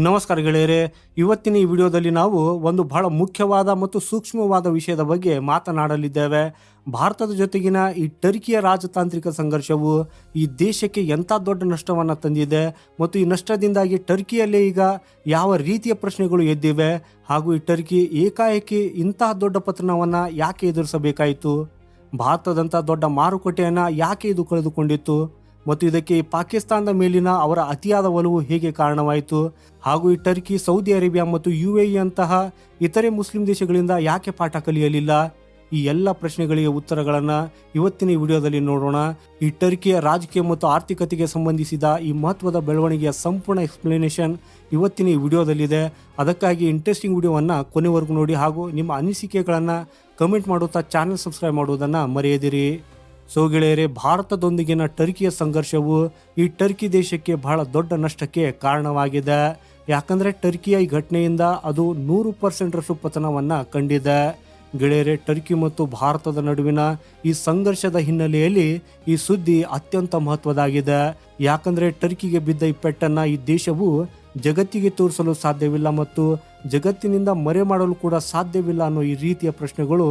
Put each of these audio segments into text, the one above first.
ನಮಸ್ಕಾರ ಗೆಳೆಯರೆ, ಇವತ್ತಿನ ಈ ವಿಡಿಯೋದಲ್ಲಿ ನಾವು ಒಂದು ಬಹಳ ಮುಖ್ಯವಾದ ಮತ್ತು ಸೂಕ್ಷ್ಮವಾದ ವಿಷಯದ ಬಗ್ಗೆ ಮಾತನಾಡಲಿದ್ದೇವೆ. ಭಾರತದ ಜೊತೆಗಿನ ಈ ಟರ್ಕಿಯ ರಾಜತಾಂತ್ರಿಕ ಸಂಘರ್ಷವು ಈ ದೇಶಕ್ಕೆ ಎಂಥ ದೊಡ್ಡ ನಷ್ಟವನ್ನು ತಂದಿದೆ ಮತ್ತು ಈ ನಷ್ಟದಿಂದಾಗಿ ಟರ್ಕಿಯಲ್ಲೇ ಈಗ ಯಾವ ರೀತಿಯ ಪ್ರಶ್ನೆಗಳು ಎದ್ದಿವೆ ಹಾಗೂ ಈ ಟರ್ಕಿ ಏಕಾಏಕಿ ಇಂತಹ ದೊಡ್ಡ ಪತನವನ್ನು ಯಾಕೆ ಎದುರಿಸಬೇಕಾಯಿತು? ಭಾರತದಂಥ ದೊಡ್ಡ ಮಾರುಕಟ್ಟೆಯನ್ನು ಯಾಕೆ ಇದು ಕಳೆದುಕೊಂಡಿತ್ತು? ಮತ್ತು ಇದಕ್ಕೆ ಪಾಕಿಸ್ತಾನದ ಮೇಲಿನ ಅವರ ಅತಿಯಾದ ಒಲವು ಹೇಗೆ ಕಾರಣವಾಯಿತು? ಹಾಗೂ ಈ ಟರ್ಕಿ, ಸೌದಿ ಅರೇಬಿಯಾ ಮತ್ತು ಯು ಎ ಅಂತಹ ಇತರೆ ಮುಸ್ಲಿಂ ದೇಶಗಳಿಂದ ಯಾಕೆ ಪಾಠ ಕಲಿಯಲಿಲ್ಲ? ಈ ಎಲ್ಲ ಪ್ರಶ್ನೆಗಳಿಗೆ ಉತ್ತರಗಳನ್ನು ಇವತ್ತಿನ ವಿಡಿಯೋದಲ್ಲಿ ನೋಡೋಣ. ಈ ಟರ್ಕಿಯ ರಾಜಕೀಯ ಮತ್ತು ಆರ್ಥಿಕತೆಗೆ ಸಂಬಂಧಿಸಿದ ಈ ಮಹತ್ವದ ಬೆಳವಣಿಗೆಯ ಸಂಪೂರ್ಣ ಎಕ್ಸ್ಪ್ಲನೇಷನ್ ಇವತ್ತಿನ ಈ ವಿಡಿಯೋದಲ್ಲಿದೆ. ಅದಕ್ಕಾಗಿ ಇಂಟ್ರೆಸ್ಟಿಂಗ್ ವಿಡಿಯೋವನ್ನು ಕೊನೆವರೆಗೂ ನೋಡಿ ಹಾಗೂ ನಿಮ್ಮ ಅನಿಸಿಕೆಗಳನ್ನು ಕಮೆಂಟ್ ಮಾಡುತ್ತಾ ಚಾನೆಲ್ ಸಬ್ಸ್ಕ್ರೈಬ್ ಮಾಡುವುದನ್ನು ಮರೆಯದಿರಿ. ಸೊ ಗೆಳೆಯರೆ, ಭಾರತದೊಂದಿಗಿನ ಟರ್ಕಿಯ ಸಂಘರ್ಷವು ಈ ಟರ್ಕಿ ದೇಶಕ್ಕೆ ಬಹಳ ದೊಡ್ಡ ನಷ್ಟಕ್ಕೆ ಕಾರಣವಾಗಿದೆ. ಯಾಕಂದ್ರೆ ಟರ್ಕಿಯ ಈ ಘಟನೆಯಿಂದ ಅದು ನೂರು ಪರ್ಸೆಂಟ್ರಷ್ಟು ಪತನವನ್ನ ಕಂಡಿದೆ. ಗೆಳೆಯರೆ, ಟರ್ಕಿ ಮತ್ತು ಭಾರತದ ನಡುವಿನ ಈ ಸಂಘರ್ಷದ ಹಿನ್ನೆಲೆಯಲ್ಲಿ ಈ ಸುದ್ದಿ ಅತ್ಯಂತ ಮಹತ್ವದಾಗಿದೆ. ಯಾಕಂದ್ರೆ ಟರ್ಕಿಗೆ ಬಿದ್ದ ಈ ಪೆಟ್ಟನ್ನ ಈ ದೇಶವು ಜಗತ್ತಿಗೆ ತೋರಿಸಲು ಸಾಧ್ಯವಿಲ್ಲ ಮತ್ತು ಜಗತ್ತಿನಿಂದ ಮರೆ ಮಾಡಲು ಕೂಡ ಸಾಧ್ಯವಿಲ್ಲ ಅನ್ನೋ ಈ ರೀತಿಯ ಪ್ರಶ್ನೆಗಳು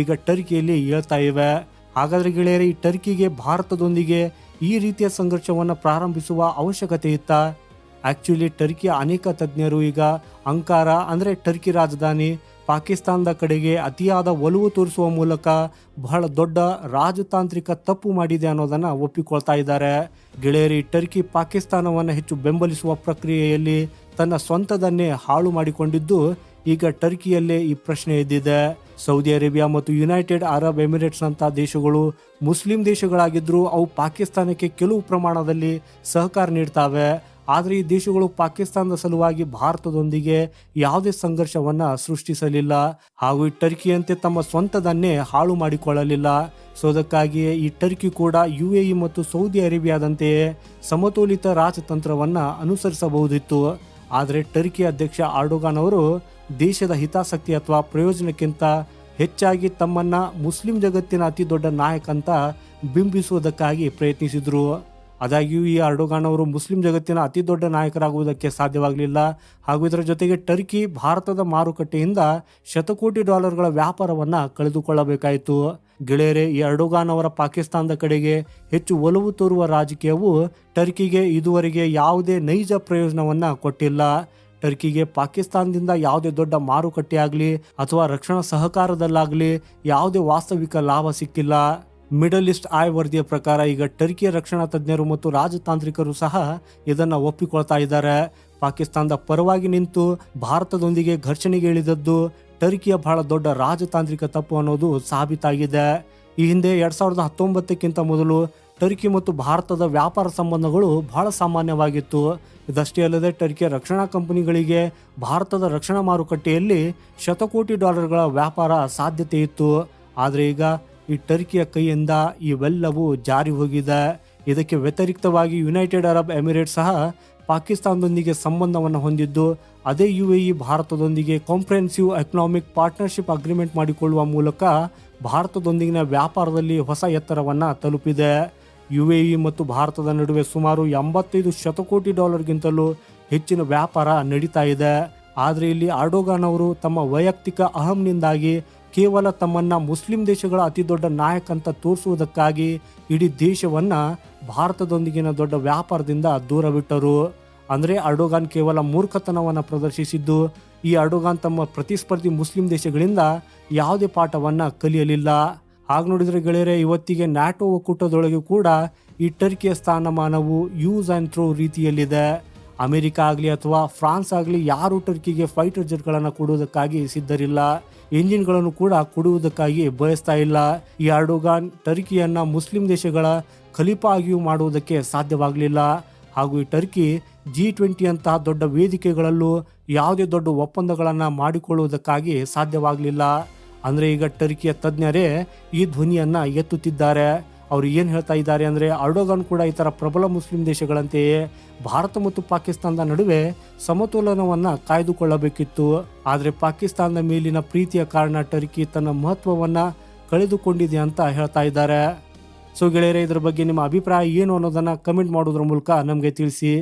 ಈಗ ಟರ್ಕಿಯಲ್ಲಿ ಹೇಳ್ತಾ ಇವೆ. ಹಾಗಾದ್ರೆ ಗೆಳೆಯರೆ, ಈ ಟರ್ಕಿಗೆ ಭಾರತದೊಂದಿಗೆ ಈ ರೀತಿಯ ಸಂಘರ್ಷವನ್ನು ಪ್ರಾರಂಭಿಸುವ ಅವಶ್ಯಕತೆ ಇತ್ತ? ಆಕ್ಚುಲಿ ಟರ್ಕಿಯ ಅನೇಕ ತಜ್ಞರು ಈಗ ಅಂಕಾರ, ಅಂದರೆ ಟರ್ಕಿ ರಾಜಧಾನಿ ಪಾಕಿಸ್ತಾನದ ಕಡೆಗೆ ಅತಿಯಾದ ಒಲವು ತೋರಿಸುವ ಮೂಲಕ ಬಹಳ ದೊಡ್ಡ ರಾಜತಾಂತ್ರಿಕ ತಪ್ಪು ಮಾಡಿದೆ ಅನ್ನೋದನ್ನು ಒಪ್ಪಿಕೊಳ್ತಾ ಇದ್ದಾರೆ. ಗೆಳೆಯರಿ ಟರ್ಕಿ ಪಾಕಿಸ್ತಾನವನ್ನು ಹೆಚ್ಚು ಬೆಂಬಲಿಸುವ ಪ್ರಕ್ರಿಯೆಯಲ್ಲಿ ತನ್ನ ಸ್ವಂತದನ್ನೇ ಹಾಳು ಮಾಡಿಕೊಂಡಿದ್ದು ಈಗ ಟರ್ಕಿಯಲ್ಲೇ ಈ ಪ್ರಶ್ನೆ ಎದ್ದಿದೆ. ಸೌದಿ ಅರೇಬಿಯಾ ಮತ್ತು ಯುನೈಟೆಡ್ ಅರಬ್ ಎಮಿರೇಟ್ಸ್ ಅಂತ ದೇಶಗಳು ಮುಸ್ಲಿಂ ದೇಶಗಳಾಗಿದ್ದರೂ ಅವು ಪಾಕಿಸ್ತಾನಕ್ಕೆ ಕೆಲವು ಪ್ರಮಾಣದಲ್ಲಿ ಸಹಕಾರ ನೀಡ್ತಾವೆ. ಆದರೆ ಈ ದೇಶಗಳು ಪಾಕಿಸ್ತಾನದ ಸಲುವಾಗಿ ಭಾರತದೊಂದಿಗೆ ಯಾವುದೇ ಸಂಘರ್ಷವನ್ನ ಸೃಷ್ಟಿಸಲಿಲ್ಲ. ಹಾಗೂ ಈ ಟರ್ಕಿಯಂತೆ ತಮ್ಮ ಸ್ವಂತದನ್ನೇ ಹಾಳು ಮಾಡಿಕೊಳ್ಳಲಿಲ್ಲ. ಸೊ ಅದಕ್ಕಾಗಿಯೇ ಈ ಟರ್ಕಿ ಕೂಡ ಯು ಎ ಇ ಮತ್ತು ಸೌದಿ ಅರೇಬಿಯಾದಂತೆಯೇ ಸಮತೋಲಿತ ರಾಜತಂತ್ರವನ್ನ ಅನುಸರಿಸಬಹುದಿತ್ತು. ಆದರೆ ಟರ್ಕಿ ಅಧ್ಯಕ್ಷ ಆರ್ಡೋಗಾನ್ ಅವರು ದೇಶದ ಹಿತಾಸಕ್ತಿ ಅಥವಾ ಪ್ರಯೋಜನಕ್ಕಿಂತ ಹೆಚ್ಚಾಗಿ ತಮ್ಮನ್ನ ಮುಸ್ಲಿಂ ಜಗತ್ತಿನ ಅತಿ ದೊಡ್ಡ ನಾಯಕ ಅಂತ ಬಿಂಬಿಸುವುದಕ್ಕಾಗಿ ಪ್ರಯತ್ನಿಸಿದ್ರು. ಆದಾಗ್ಯೂ ಈ ಅರ್ಡೋಗಾನ್ ಅವರು ಮುಸ್ಲಿಂ ಜಗತ್ತಿನ ಅತಿ ದೊಡ್ಡ ನಾಯಕರಾಗುವುದಕ್ಕೆ ಸಾಧ್ಯವಾಗಲಿಲ್ಲ. ಹಾಗೂ ಇದರ ಜೊತೆಗೆ ಟರ್ಕಿ ಭಾರತದ ಮಾರುಕಟ್ಟೆಯಿಂದ ಶತಕೋಟಿ ಡಾಲರ್ಗಳ ವ್ಯಾಪಾರವನ್ನ ಕಳೆದುಕೊಳ್ಳಬೇಕಾಯಿತು. ಗೆಳೆಯರೆ, ಈ ಅರ್ಡೋಗಾನ್ ಅವರ ಪಾಕಿಸ್ತಾನದ ಕಡೆಗೆ ಹೆಚ್ಚು ಒಲವು ತೋರುವ ರಾಜಕೀಯವು ಟರ್ಕಿಗೆ ಇದುವರೆಗೆ ಯಾವುದೇ ನೈಜ ಪ್ರಯೋಜನವನ್ನ ಕೊಟ್ಟಿಲ್ಲ. ಟರ್ಕಿಗೆ ಪಾಕಿಸ್ತಾನದಿಂದ ಯಾವುದೇ ದೊಡ್ಡ ಮಾರುಕಟ್ಟೆಯಾಗಲಿ ಅಥವಾ ರಕ್ಷಣಾ ಸಹಕಾರದಲ್ಲಾಗಲಿ ಯಾವುದೇ ವಾಸ್ತವಿಕ ಲಾಭ ಸಿಕ್ಕಿಲ್ಲ. ಮಿಡಲ್ ಈಸ್ಟ್ ಆಯ್ ವರದಿಯ ಪ್ರಕಾರ ಈಗ ಟರ್ಕಿಯ ರಕ್ಷಣಾ ತಜ್ಞರು ಮತ್ತು ರಾಜತಾಂತ್ರಿಕರು ಸಹ ಇದನ್ನು ಒಪ್ಪಿಕೊಳ್ತಾ ಇದ್ದಾರೆ. ಪಾಕಿಸ್ತಾನದ ಪರವಾಗಿ ನಿಂತು ಭಾರತದೊಂದಿಗೆ ಘರ್ಷಣೆಗೆ ಇಳಿದದ್ದು ಟರ್ಕಿಯ ಬಹಳ ದೊಡ್ಡ ರಾಜತಾಂತ್ರಿಕ ತಪ್ಪು ಅನ್ನೋದು ಸಾಬೀತಾಗಿದೆ. ಈ ಹಿಂದೆ ಎರಡ್ ಸಾವಿರದ ಹತ್ತೊಂಬತ್ತಕ್ಕಿಂತ ಮೊದಲು ಟರ್ಕಿ ಮತ್ತು ಭಾರತದ ವ್ಯಾಪಾರ ಸಂಬಂಧಗಳು ಬಹಳ ಸಾಮಾನ್ಯವಾಗಿತ್ತು. ಇದಷ್ಟೇ ಅಲ್ಲದೆ ಟರ್ಕಿಯ ರಕ್ಷಣಾ ಕಂಪನಿಗಳಿಗೆ ಭಾರತದ ರಕ್ಷಣಾ ಮಾರುಕಟ್ಟೆಯಲ್ಲಿ ಶತಕೋಟಿ ಡಾಲರ್ಗಳ ವ್ಯಾಪಾರ ಸಾಧ್ಯತೆ ಇತ್ತು. ಆದರೆ ಈಗ ಈ ಟರ್ಕಿಯ ಕೈಯಿಂದ ಇವೆಲ್ಲವೂ ಜಾರಿ ಹೋಗಿದೆ. ಇದಕ್ಕೆ ವ್ಯತಿರಿಕ್ತವಾಗಿ ಯುನೈಟೆಡ್ ಅರಬ್ ಎಮಿರೇಟ್ ಸಹ ಪಾಕಿಸ್ತಾನದೊಂದಿಗೆ ಸಂಬಂಧವನ್ನು ಹೊಂದಿದ್ದು, ಅದೇ ಯು ಎ ಇ ಭಾರತದೊಂದಿಗೆ ಕಾಂಪ್ರೆಹೆನ್ಸಿವ್ ಎಕನಾಮಿಕ್ ಪಾರ್ಟ್ನರ್ಶಿಪ್ ಅಗ್ರಿಮೆಂಟ್ ಮಾಡಿಕೊಳ್ಳುವ ಮೂಲಕ ಭಾರತದೊಂದಿಗಿನ ವ್ಯಾಪಾರದಲ್ಲಿ ಹೊಸ ಎತ್ತರವನ್ನು ತಲುಪಿದೆ. ಯು ಎ ಇ ಮತ್ತು ಭಾರತದ ನಡುವೆ ಸುಮಾರು ಎಂಬತ್ತೈದು ಶತಕೋಟಿ ಡಾಲರ್ಗಿಂತಲೂ ಹೆಚ್ಚಿನ ವ್ಯಾಪಾರ ನಡೀತಾ ಇದೆ. ಆದರೆ ಇಲ್ಲಿ ಆರ್ಡೋಗಾನ್ ಅವರು ತಮ್ಮ ವೈಯಕ್ತಿಕ ಅಹಂನಿಂದಾಗಿ ಕೇವಲ ತಮ್ಮನ್ನ ಮುಸ್ಲಿಂ ದೇಶಗಳ ಅತಿ ದೊಡ್ಡ ನಾಯಕ ಅಂತ ತೋರಿಸುವುದಕ್ಕಾಗಿ ಇಡೀ ದೇಶವನ್ನ ಭಾರತದೊಂದಿಗಿನ ದೊಡ್ಡ ವ್ಯಾಪಾರದಿಂದ ದೂರವಿಟ್ಟರು. ಅಂದ್ರೆ ಅರ್ಡೋಗಾನ್ ಕೇವಲ ಮೂರ್ಖತನವನ್ನು ಪ್ರದರ್ಶಿಸಿದ್ದು, ಈ ಅರ್ಡೋಗಾನ್ ತಮ್ಮ ಪ್ರತಿಸ್ಪರ್ಧಿ ಮುಸ್ಲಿಂ ದೇಶಗಳಿಂದ ಯಾವುದೇ ಪಾಠವನ್ನ ಕಲಿಯಲಿಲ್ಲ. ಹಾಗೆ ನೋಡಿದ್ರೆ ಗೆಳೆಯರೆ, ಇವತ್ತಿಗೆ ನ್ಯಾಟೋ ಒಕ್ಕೂಟದೊಳಗೆ ಕೂಡ ಈ ಟರ್ಕಿಯ ಸ್ಥಾನಮಾನವು ಯೂಸ್ ಆ್ಯಂಡ್ ಥ್ರೋ ರೀತಿಯಲ್ಲಿದೆ. ಅಮೆರಿಕ ಆಗಲಿ ಅಥವಾ ಫ್ರಾನ್ಸ್ ಆಗಲಿ ಯಾರು ಟರ್ಕಿಗೆ ಫೈಟರ್ ಜೆಟ್ಗಳನ್ನು ಕೊಡುವುದಕ್ಕಾಗಿ ಸಿದ್ಧರಿಲ್ಲ. ಎಂಜಿನ್ಗಳನ್ನು ಕೂಡ ಕೊಡುವುದಕ್ಕಾಗಿ ಬಯಸ್ತಾ ಇಲ್ಲ. ಈ ಅರ್ಡೋಗಾನ್ ಟರ್ಕಿಯನ್ನು ಮುಸ್ಲಿಂ ದೇಶಗಳ ಖಲೀಫಾ ಆಗಿಯೂ ಮಾಡುವುದಕ್ಕೆ ಸಾಧ್ಯವಾಗಲಿಲ್ಲ. ಹಾಗೂ ಈ ಟರ್ಕಿ ಜಿ ಟ್ವೆಂಟಿ ಅಂತಹ ದೊಡ್ಡ ವೇದಿಕೆಗಳಲ್ಲೂ ಯಾವುದೇ ದೊಡ್ಡ ಒಪ್ಪಂದಗಳನ್ನು ಮಾಡಿಕೊಳ್ಳುವುದಕ್ಕಾಗಿ ಸಾಧ್ಯವಾಗಲಿಲ್ಲ. ಅಂದರೆ ಈಗ ಟರ್ಕಿಯ ತಜ್ಞರೇ ಈ ಧ್ವನಿಯನ್ನ ಎತ್ತುತ್ತಿದ್ದಾರೆ. ಅವರು ಏನು ಹೇಳ್ತಾ ಇದ್ದಾರೆ ಅಂದರೆ ಅರ್ಡೋಗನ್ ಕೂಡ ಇತರ ಪ್ರಬಲ ಮುಸ್ಲಿಂ ದೇಶಗಳಂತೆಯೇ ಭಾರತ ಮತ್ತು ಪಾಕಿಸ್ತಾನದ ನಡುವೆ ಸಮತೋಲನವನ್ನು ಕಾಯ್ದುಕೊಳ್ಳಬೇಕಿತ್ತು. ಆದರೆ ಪಾಕಿಸ್ತಾನದ ಮೇಲಿನ ಪ್ರೀತಿಯ ಕಾರಣ ಟರ್ಕಿ ತನ್ನ ಮಹತ್ವವನ್ನು ಕಳೆದುಕೊಂಡಿದೆ ಅಂತ ಹೇಳ್ತಾ ಇದ್ದಾರೆ. ಸೊ ಗೆಳೆಯರೇ, ಇದ್ರ ಬಗ್ಗೆ ನಿಮ್ಮ ಅಭಿಪ್ರಾಯ ಏನು ಅನ್ನೋದನ್ನ ಕಮೆಂಟ್ ಮಾಡೋದ್ರ ಮೂಲಕ ನಮಗೆ ತಿಳಿಸಿ.